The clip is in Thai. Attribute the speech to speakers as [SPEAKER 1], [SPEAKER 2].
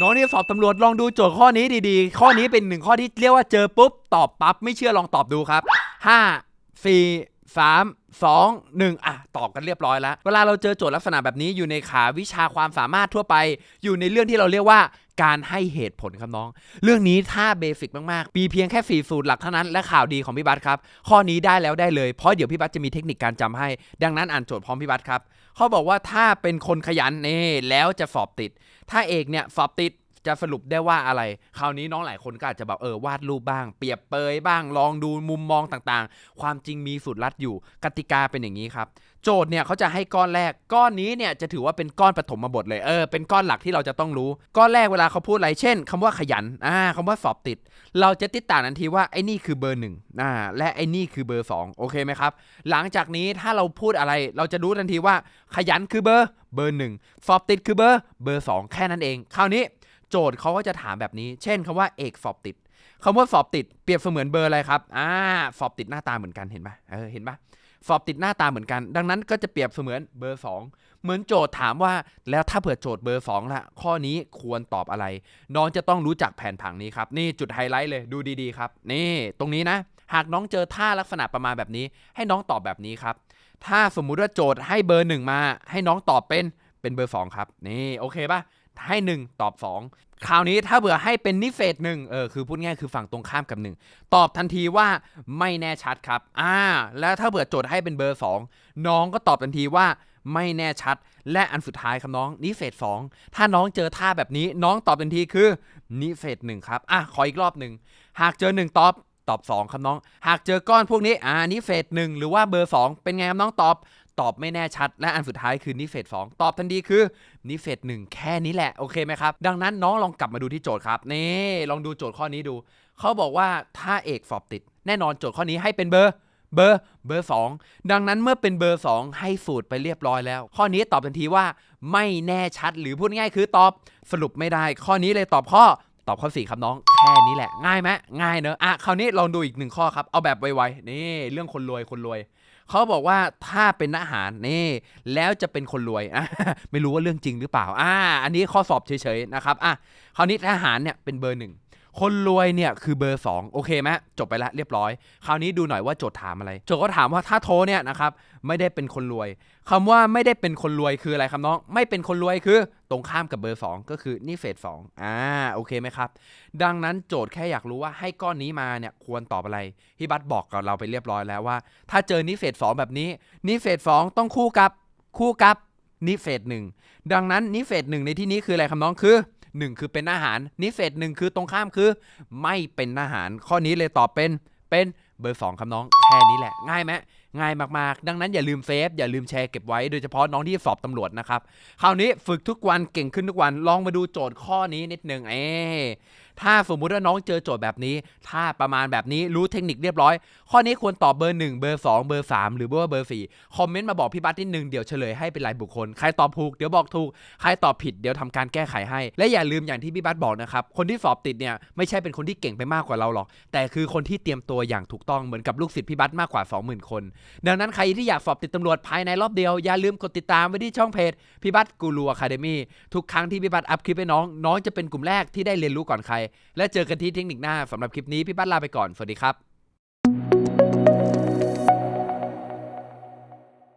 [SPEAKER 1] น้องที่สอบตำรวจลองดูโจทย์ข้อนี้ดีๆ ข้อนี้เป็นหนึ่งข้อที่เรียกว่าเจอปุ๊บตอบปั๊บไม่เชื่อลองตอบดูครับห้าสี่สามสองหนึ่งอะ ตอบกันเรียบร้อยแล้ว เวลาเราเจอโจทย์ลักษณะแบบนี้อยู่ในขาวิชาความสามารถทั่วไป อยู่ในเรื่องที่เราเรียกว่า การให้เหตุผลครับน้อง เรื่องนี้ถ้าเบสิกมากๆ มีเพียงแค่ 4 สูตรหลักเท่านั้น และข่าวดีของพี่บัตครับ ข้อนี้ได้แล้วได้เลย เพราะเดี๋ยวพี่บัตจะมีเทคนิคการจำให้ ดังนั้นอ่านโจทย์พร้อมพี่บัตครับ เขาบอกว่าถ้าเป็นคนขยันนี่แล้วจะสอบติด ถ้าเอกเนี่ยสอบติด จะสรุปได้ว่าอะไร คราวนี้น้องหลายคนก็อาจจะแบบเออวาดรูปบ้าง เปรียบเปยบ้าง ลองดูมุมมองต่างๆ ความจริงมีสูตรลัดอยู่ กติกาเป็นอย่างนี้ครับ โจทย์เนี่ยเขาจะให้ก้อนแรก ก้อนนี้เนี่ยจะถือว่าเป็นก้อนปฐมบทเลย เออ เป็นก้อนหลักที่เราจะต้องรู้ ก้อนแรกเวลาเขาพูดอะไร เช่นคำว่าขยัน อ่าคำว่าสอบติด เราจะติดต่างทันทีว่าไอ้นี่คือเบอร์หนึ่งอ่า และไอ้นี่คือเบอร์สองโอเคไหมครับ หลังจากนี้ถ้าเราพูดอะไร เราจะรู้ทันทีว่า ขยันคือเบอร์ เบอร์หนึ่งสอบติดคือเบอร์ เบอร์สองแค่นั้นเอง คราวนี้ โจทย์เขาก็จะถามแบบนี้ เช่นคำว่าเอกสอบติดคำว่าสอบติดเปรียบเสมือนเบอร์อะไรครับอ่าสอบติดหน้าตาเหมือนกันเห็นปะเออเห็นปะสอบติดหน้าตาเหมือนกัน ดังนั้นก็จะเปรียบเสมือนเบอร์ 2 เหมือนโจทย์ถามว่า แล้วถ้าเผื่อโจทย์เบอร์2ละข้อนี้ควรตอบอะไร น้องจะต้องรู้จักแผนผังนี้ครับ นี่จุดไฮไลท์เลยดูดีๆครับ นี่ตรงนี้นะ หากน้องเจอท่าลักษณะประมาณแบบนี้ ให้น้องตอบแบบนี้ครับ ถ้าสมมุติว่าโจทย์ให้เบอร์หนึ่งมา ให้น้องตอบเป็น เป็นเบอร์ 2 ครับ นี่โอเคปะให้ 1 ตอบ 2 คราวนี้ถ้าเบื่อให้เป็นนิเฟศหนึ่งเออคือพูดง่ายคือฝั่งตรงข้ามกับ 1 ตอบทันทีว่าไม่แน่ชัดครับ อ่า แล้วถ้าเบื่อโจทย์ให้เป็นเบอร์ 2 น้องก็ตอบทันทีว่าไม่แน่ชัด และอันสุดท้ายครับน้องนิเฟศ2ถ้าน้องเจอท่าแบบนี้น้องตอบทันทีคือนิเฟศหนึ่งครับอะขออีกรอบหนึ่งหากเจอ 1 ตอบ ตอบ 2 ครับน้อง หากเจอก้อนพวกนี้อ่านิเฟศหนึ่งหรือว่าเบอร์ 2 เป็นไงครับน้องตอบ ตอบไม่แน่ชัด และอันสุดท้ายคือนิเฟศสองตอบทันทีคือนิเฟศหนึ่งแค่นี้แหละโอเคไหมครับ ดังนั้นน้องลองกลับมาดูที่โจทย์ครับนี่ลองดูโจทย์ข้อนี้ดู เขาบอกว่าถ้าเอกสอบติด แน่นอนโจทย์ข้อนี้ให้เป็นเบอร์เบอร์เบอร์ 2 ดังนั้นเมื่อเป็นเบอร์ 2 ให้สูตรไปเรียบร้อยแล้ว ข้อนี้ตอบทันทีว่าไม่แน่ชัดหรือพูดง่ายคือตอบสรุปไม่ได้ ข้อนี้เลยตอบข้อ ตอบข้อ4ครับน้อง แค่นี้แหละ ง่ายไหมง่ายเนอะอะคราวนี้ลองดูอีกหนึ่งข้อครับ เอาแบบไวๆนี่เรื่องคนรวยคนรวย เขาบอกว่าถ้าเป็นทหารนี่ แล้วจะเป็นคนรวยอะไม่รู้ว่าเรื่องจริงหรือเปล่าอ่าอันนี้ข้อสอบเฉยๆนะครับอะคราวนี้ทหารเนี่ยเป็นเบอร์หนึ่ง คนรวยเนี่ยคือเบอร์ 2 โอเคไหมจบไปแล้วเรียบร้อย คราวนี้ดูหน่อยว่าโจทย์ถามอะไร โจทย์ก็ถามว่าถ้าโทเนี่ยนะครับไม่ได้เป็นคนรวยคำว่าไม่ได้เป็นคนรวยคืออะไรครับน้อง ไม่เป็นคนรวยคือตรงข้ามกับเบอร์ 2 ก็คือนี่เฟสสองอ่าโอเคไหมครับ ดังนั้นโจทย์แค่อยากรู้ว่าให้ก้อนนี้มาเนี่ยควรตอบอะไรพี่บัตบอกกับเราไปเรียบร้อยแล้วว่า ถ้าเจอนิเฟสสองแบบนี้นิเฟสสองต้องคู่กับคู่กับนิเฟสหนึ่งดังนั้นนิเฟสหนึ่งในที่นี้คืออะไรครับน้องคือ หนึ่งคือเป็นอาหารนิเฟสหนึ่งคือตรงข้ามคือ ไม่เป็นอาหารข้อนี้เลยตอบเป็นเป็นเบอร์สองครับน้องแค่นี้แหละง่ายไหมง่ายมากๆ ดังนั้นอย่าลืมเซฟอย่าลืมแชร์เก็บไว้โดยเฉพาะน้องที่สอบตำรวจนะครับ คราวนี้ฝึกทุกวันเก่งขึ้นทุกวันลองมาดูโจทย์ข้อนี้นิดนึงเอ ถ้าสมมุติว่าน้องเจอโจทย์แบบนี้ ถ้าประมาณแบบนี้รู้เทคนิคเรียบร้อย ข้อนี้ควรตอบเบอร์ 1 เบอร์ 2 เบอร์ 3 หรือว่าเบอร์ 4 คอมเมนต์มาบอกพี่บัตนิดนึงเดี๋ยวเฉลยให้เป็นรายบุคคล ใครตอบถูกเดี๋ยวบอกถูก ใครตอบผิดเดี๋ยวทำการแก้ไขให้ และอย่าลืมอย่างที่พี่บัตบอกนะครับ คนที่สอบติดเนี่ยไม่ใช่เป็นคนที่เก่งไปมากกว่าเราหรอก แต่คือคนที่เตรียมตัวอย่างถูกต้องเหมือนกับลูกศิษย์พี่บัตมากกว่า 20,000 คน ดังนั้นใครที่อยากสอบติดตำรวจภายในรอบเดียวอย่าลืมกดติดตามไว้ที่ช่องเพจพี่บัตกูรูอะคาเดมี่ทุกครั้งที่พี่บัตอัพคลิปให้น้อง น้องจะเป็นกลุ่มแรกที่ได้เรียนรู้ก่อนใครและเจอกันที่เทคนิคหน้าสำหรับคลิปนี้พี่บัตลาไปก่อน สวัสดีครับ